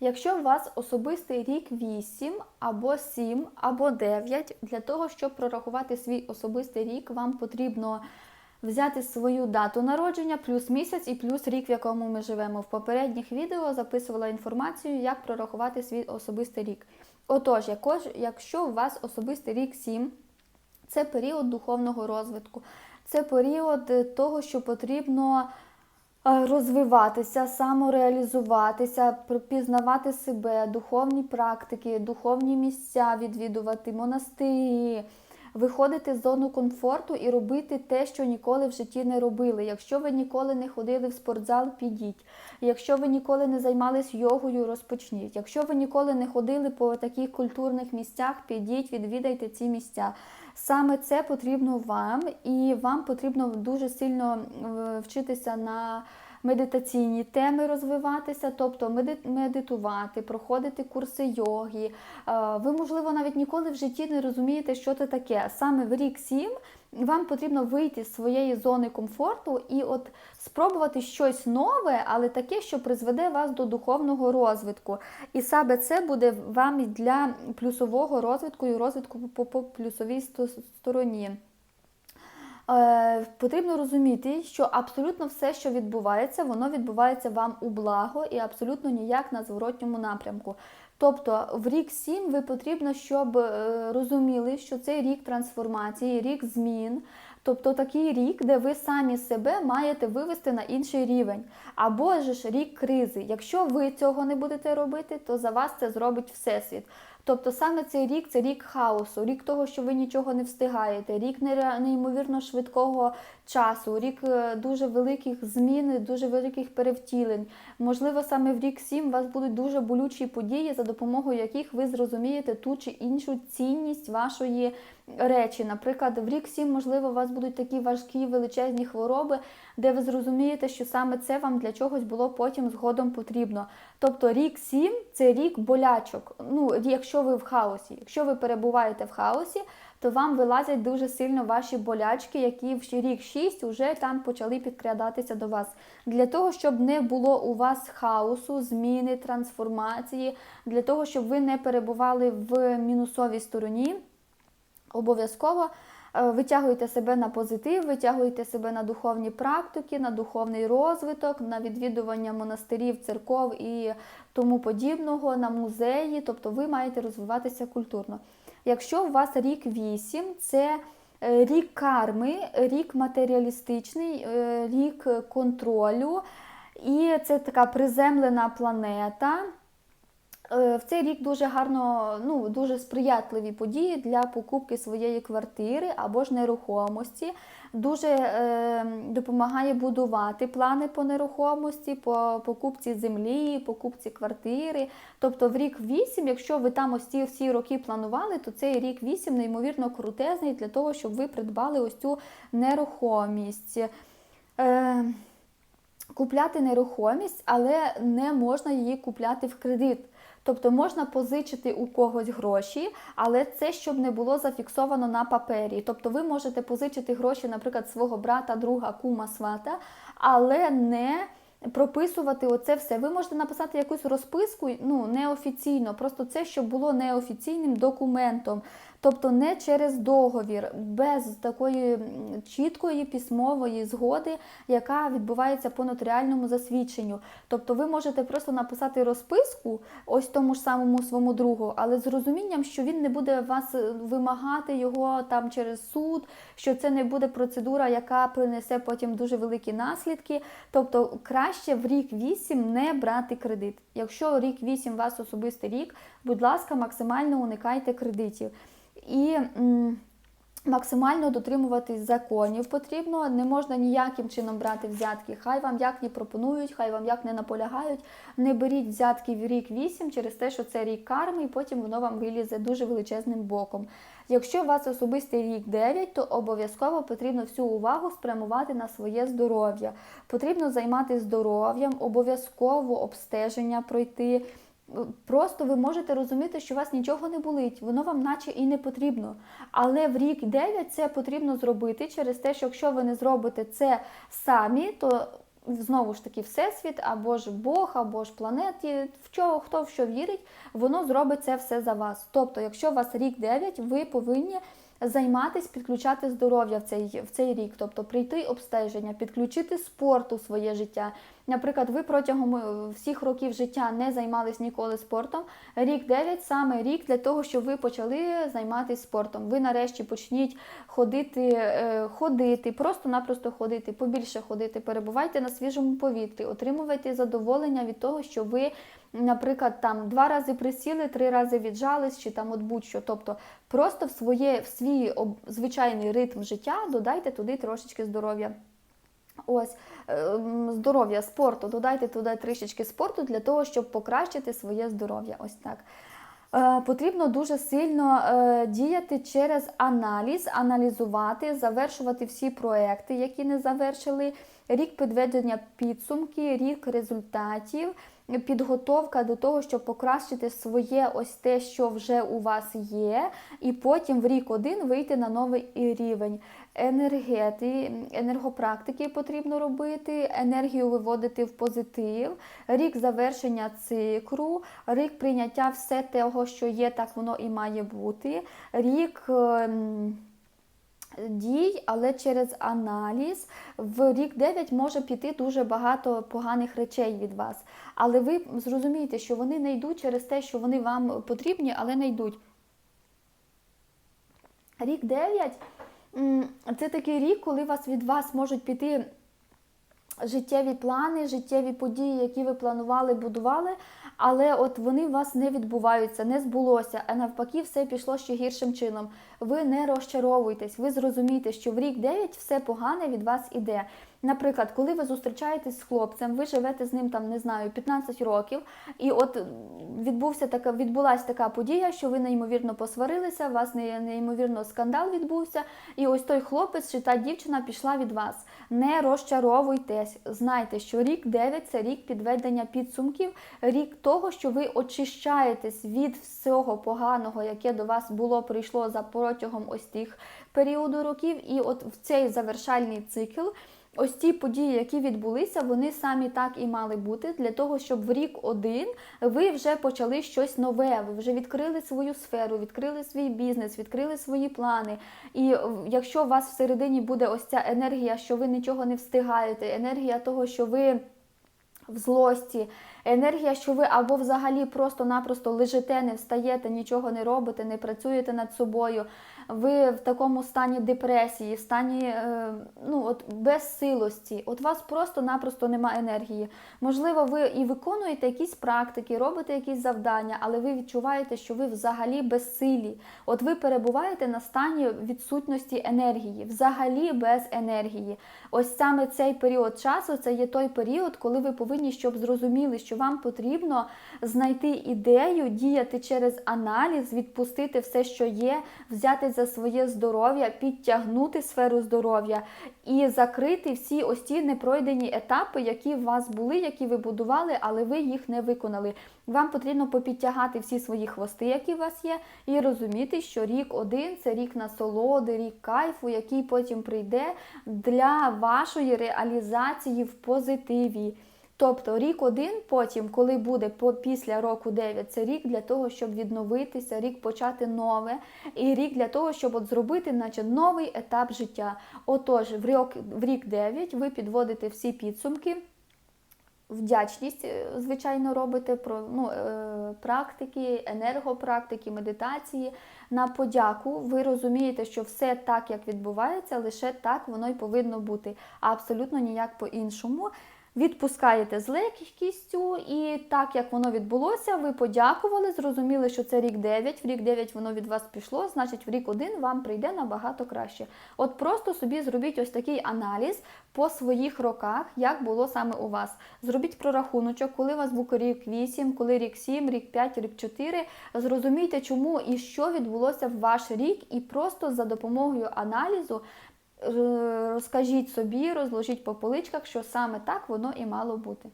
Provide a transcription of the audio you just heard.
Якщо у вас особистий рік 8 або 7 або 9, для того, щоб прорахувати свій особистий рік, вам потрібно взяти свою дату народження, плюс місяць і плюс рік, в якому ми живемо. В попередніх відео записувала інформацію, як прорахувати свій особистий рік. Отож, якщо у вас особистий рік 7, це період духовного розвитку, це період е, того, що потрібно розвиватися, самореалізуватися, пізнавати себе, духовні практики, духовні місця відвідувати, монастирі, виходити з зону комфорту і робити те, що ніколи в житті не робили. Якщо ви ніколи не ходили в спортзал, підіть. Якщо ви ніколи не займались йогою, розпочніть. Якщо ви ніколи не ходили по таких культурних місцях, підіть, відвідайте ці місця. Саме це потрібно вам, і вам потрібно дуже сильно вчитися на медитаційні теми розвиватися, тобто меди- медитувати, проходити курси йоги. Е, Ви, можливо, навіть ніколи в житті не розумієте, що це таке. Саме в рік 7 вам потрібно вийти з своєї зони комфорту і от спробувати щось нове, але таке, що призведе вас до духовного розвитку. І саме це буде вам для плюсового розвитку і розвитку по, плюсовій сто- стороні. Е, потрібно розуміти, що абсолютно все, що відбувається, воно відбувається вам у благо і абсолютно ніяк на зворотньому напрямку. Тобто в рік 7 ви потрібно, щоб е, розуміли, що це рік трансформації, рік змін. Тобто такий рік, де ви самі себе маєте вивести на інший рівень. Або ж рік кризи. Якщо ви цього не будете робити, то за вас це зробить Всесвіт. Тобто саме цей рік це рік хаосу, рік того, що ви нічого не встигаєте, рік неймовірно швидкого часу, рік е, дуже великих змін, дуже великих перевтілень. Можливо, саме в рік 7 у вас будуть дуже болючі події, за допомогою яких ви зрозумієте ту чи іншу цінність вашої речі. Наприклад, в рік 7, можливо, у вас будуть такі важкі величезні хвороби, де ви зрозумієте, що саме це вам для чогось було потім згодом потрібно. Тобто рік 7 це рік болячок. Ну, якщо ви в хаосі, якщо ви перебуваєте в хаосі, то вам вилазять дуже сильно ваші болячки, які в рік 6 вже там почали підкрадатися до вас. Для того, щоб не було у вас хаосу, зміни, трансформації, для того, щоб ви не перебували в мінусовій стороні, обов'язково е, витягуйте себе на позитив, витягуйте себе на духовні практики, на духовний розвиток, на відвідування монастирів, церков і тому подібного, на музеї. Тобто ви маєте розвиватися культурно. Якщо у вас рік 8, це е, рік карми, рік матеріалістичний, е, рік контролю, і це така приземлена планета. Е, В цей рік дуже гарно, ну дуже сприятливі події для покупки своєї квартири або ж нерухомості. Дуже е, допомагає будувати плани по нерухомості, по покупці землі, покупці квартири. Тобто в рік 8, якщо ви там ось ці всі роки планували, то цей рік 8 неймовірно крутезний для того, щоб ви придбали ось цю нерухомість. Е, купляти нерухомість, але не можна її купляти в кредит. Тобто можна позичити у когось гроші, але це щоб не було зафіксовано на папері. Тобто ви можете позичити гроші, наприклад, свого брата, друга, кума, свата, але не прописувати оце все. Ви можете написати якусь розписку, ну неофіційно, просто це, щоб було неофіційним документом. Тобто не через договір, без такої чіткої письмової згоди, яка відбувається по нотаріальному засвідченню. Тобто ви можете просто написати розписку ось тому ж самому своєму другу, але з розумінням, що він не буде вас е, вимагати його там через суд, що це не буде процедура, яка принесе потім дуже великі наслідки. Тобто краще в рік 8 не брати кредит. Якщо рік 8 у вас особистий рік, будь ласка, максимально уникайте кредитів. І максимально дотримуватись законів потрібно, не можна ніяким чином брати взятки. Хай вам як не пропонують, хай вам як не наполягають. Не беріть взятки в рік 8 через те, що це рік карми, і потім воно вам вилізе дуже величезним боком. Якщо у вас особистий рік 9, то обов'язково потрібно всю увагу спрямувати на своє здоров'я. Потрібно займатися здоров'ям, обов'язково обстеження пройти. Просто ви можете розуміти, що у вас нічого не болить, воно вам наче і не потрібно. Але в рік 9 це потрібно зробити через те, що якщо ви не зробите це самі, то знову ж таки всесвіт, або ж Бог, або ж планеті, в чого хто в що вірить, воно зробить це все за вас. Тобто, якщо у вас рік 9, ви повинні займатись, підключати здоров'я в цей, в цей рік, тобто прийти обстеження, підключити спорт у своє життя. Наприклад, ви протягом е, всіх років життя не займались ніколи спортом. Рік 9 саме рік для того, щоб ви почали займатися спортом. Ви нарешті почніть ходити, е, ходити, просто-напросто ходити, побільше ходити, перебувайте на свіжому повітрі, отримуйте задоволення від того, що ви, наприклад, там два рази присіли, три рази віджались, чи там от будь-що. Тобто просто в своє в свій об- звичайний ритм життя додайте туди трошечки здоров'я. Ось ем, здоров'я спорту. Додайте туди трішечки спорту для того, щоб покращити своє здоров'я. Ось так. Е, Потрібно дуже сильно е, діяти через аналіз, аналізувати, завершувати всі проекти, які не завершили, рік підведення підсумки, рік результатів, підготовка до того, щоб покращити своє ось те, що вже у вас є, і потім в рік один вийти на новий рівень. Енергети, енергопрактики потрібно робити, енергію виводити в позитив, рік завершення циклу, рік прийняття все того, що є, так воно і має бути. Рік. Дій, але через аналіз в рік 9 може піти дуже багато поганих речей від вас. Але ви зрозумієте, що вони не йдуть через те, що вони вам потрібні, але не йдуть. Рік 9 це такий рік, коли вас від вас можуть піти життєві плани, життєві події, які ви планували, будували, але от вони у вас не відбуваються, не збулося, а навпаки, все пішло ще гіршим чином. Ви не розчаровуйтесь, ви зрозумієте, що в рік 9 все погане від вас іде. Наприклад, коли ви зустрічаєтесь з хлопцем, ви живете з ним там, не знаю, 15 років, і от відбувся така, відбулася така подія, що ви неймовірно посварилися, у вас неймовірно скандал відбувся, і ось той хлопець чи та дівчина пішла від вас. Не розчаровуйтесь. Знайте, що рік 9 це рік підведення підсумків, рік того, що ви очищаєтесь від всього поганого, яке до вас було прийшло за протягом ось тих періоду років, і от в цей завершальний цикл. Ось ті події, які відбулися, вони самі так і мали бути для того, щоб в рік один ви вже почали щось нове. Ви вже відкрили свою сферу, відкрили свій бізнес, відкрили свої плани. І е, якщо у вас всередині буде ось ця енергія, що ви нічого не встигаєте, енергія того, що ви в злості, енергія, що ви або взагалі просто-напросто лежите, не встаєте, нічого не робите, не працюєте над собою. Ви в такому стані депресії, в стані е, ну, от безсилості. От вас просто-напросто немає енергії. Можливо, ви і виконуєте якісь практики, робите якісь завдання, але ви відчуваєте, що ви взагалі безсилі. От ви перебуваєте на стані відсутності енергії, взагалі без енергії. Ось саме цей період часу це є той період, коли ви повинні, щоб зрозуміли, що вам потрібно знайти ідею, діяти через аналіз, відпустити все, що є, взяти за своє здоров'я, підтягнути сферу здоров'я і закрити всі ось ті непройдені етапи, які у вас були, які ви будували, але ви їх не виконали. Вам потрібно попідтягати всі свої хвости, які у вас є, і розуміти, що рік один це рік насолоди, рік кайфу, який потім прийде для вашої реалізації в позитиві. Тобто рік один, потім, коли буде по після року 9, це рік для того, щоб відновитися, рік почати нове, і рік для того, щоб от зробити, наче новий етап життя. Отож, в рік, в рік 9 ви підводите всі підсумки. Вдячність, е, звичайно, робите про ну, е, практики, енергопрактики, медитації. На подяку ви розумієте, що все так, як відбувається, лише так воно й повинно бути, абсолютно ніяк по-іншому. Відпускаєте з легкістю, і так як воно відбулося, ви подякували, зрозуміли, що це рік 9, в рік 9 воно від вас пішло, значить в рік 1 вам прийде набагато краще. От просто собі зробіть ось такий аналіз по своїх роках, як було саме у вас. Зробіть прорахуночок, коли у вас був рік 8, коли рік 7, рік 5, рік 4. Зрозумійте, чому і що відбулося в ваш рік, і просто за допомогою аналізу розкажіть собі, розложіть по поличках, що саме так воно і мало бути.